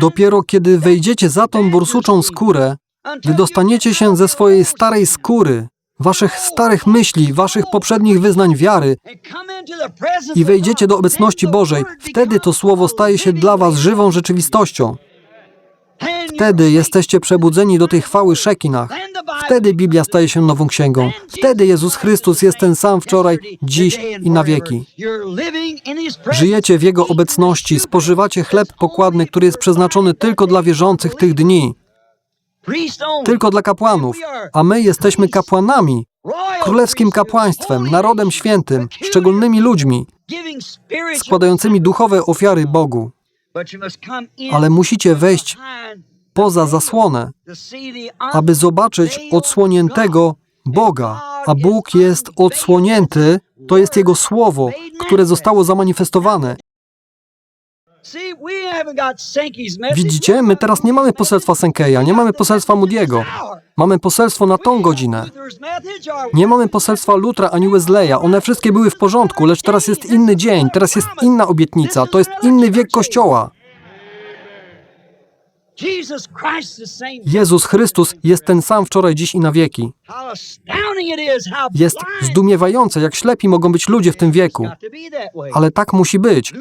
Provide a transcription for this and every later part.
Dopiero kiedy wejdziecie za tą borsuczą skórę, gdy dostaniecie się ze swojej starej skóry, waszych starych myśli, waszych poprzednich wyznań wiary i wejdziecie do obecności Bożej, wtedy to słowo staje się dla was żywą rzeczywistością. Wtedy jesteście przebudzeni do tej chwały Szekinach. Wtedy Biblia staje się nową księgą. Wtedy Jezus Chrystus jest ten sam wczoraj, dziś i na wieki. Żyjecie w Jego obecności, spożywacie chleb pokładny, który jest przeznaczony tylko dla wierzących tych dni, tylko dla kapłanów, a my jesteśmy kapłanami, królewskim kapłaństwem, narodem świętym, szczególnymi ludźmi, składającymi duchowe ofiary Bogu. Ale musicie wejść poza zasłonę, aby zobaczyć odsłoniętego Boga. A Bóg jest odsłonięty, to jest Jego słowo, które zostało zamanifestowane. Widzicie, my teraz nie mamy poselstwa Senkeja, nie mamy poselstwa Moody'ego. Mamy poselstwo na tą godzinę. Nie mamy poselstwa Lutra ani Wesleya. One wszystkie były w porządku, lecz teraz jest inny dzień, teraz jest inna obietnica, to jest inny wiek Kościoła. Jezus Chrystus jest ten sam wczoraj, dziś i na wieki. Jest zdumiewające, jak ślepi mogą być ludzie w tym wieku. Ale tak musi być.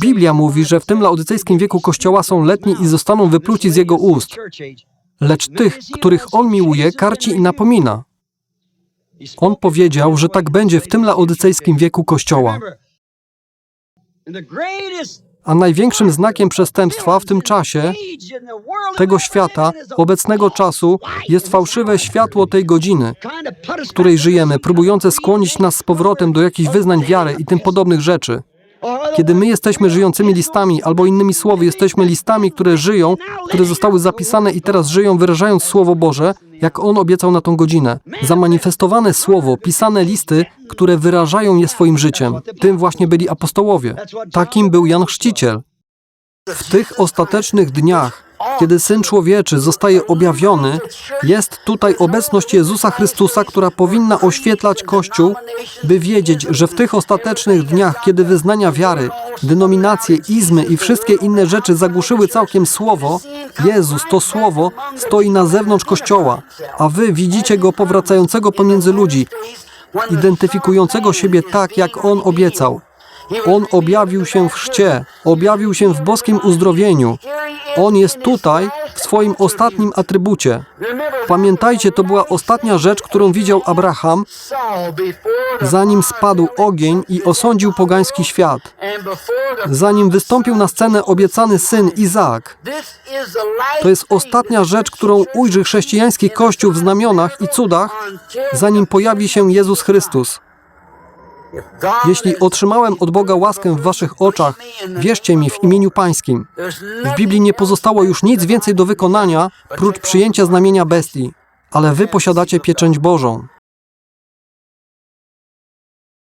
Biblia mówi, że w tym laodycejskim wieku Kościoła są letni i zostaną wypluci z jego ust. Lecz tych, których On miłuje, karci i napomina. On powiedział, że tak będzie w tym laodycejskim wieku Kościoła. A największym znakiem przestępstwa w tym czasie, tego świata, obecnego czasu, jest fałszywe światło tej godziny, w której żyjemy, próbujące skłonić nas z powrotem do jakichś wyznań wiary i tym podobnych rzeczy. Kiedy my jesteśmy żyjącymi listami, albo innymi słowy, jesteśmy listami, które żyją, które zostały zapisane i teraz żyją, wyrażając Słowo Boże, jak On obiecał na tą godzinę. Zamanifestowane Słowo, pisane listy, które wyrażają je swoim życiem. Tym właśnie byli apostołowie. Takim był Jan Chrzciciel. W tych ostatecznych dniach, kiedy Syn Człowieczy zostaje objawiony, jest tutaj obecność Jezusa Chrystusa, która powinna oświetlać Kościół, by wiedzieć, że w tych ostatecznych dniach, kiedy wyznania wiary, denominacje, izmy i wszystkie inne rzeczy zagłuszyły całkiem Słowo, Jezus, to Słowo, stoi na zewnątrz Kościoła, a wy widzicie Go powracającego pomiędzy ludzi, identyfikującego siebie tak, jak On obiecał. On objawił się w chrzcie, objawił się w boskim uzdrowieniu. On jest tutaj w swoim ostatnim atrybucie. Pamiętajcie, to była ostatnia rzecz, którą widział Abraham, zanim spadł ogień i osądził pogański świat. Zanim wystąpił na scenę obiecany syn Izaak. To jest ostatnia rzecz, którą ujrzy chrześcijański Kościół w znamionach i cudach, zanim pojawi się Jezus Chrystus. Jeśli otrzymałem od Boga łaskę w waszych oczach, wierzcie mi w imieniu Pańskim. W Biblii nie pozostało już nic więcej do wykonania, prócz przyjęcia znamienia bestii, ale wy posiadacie pieczęć Bożą.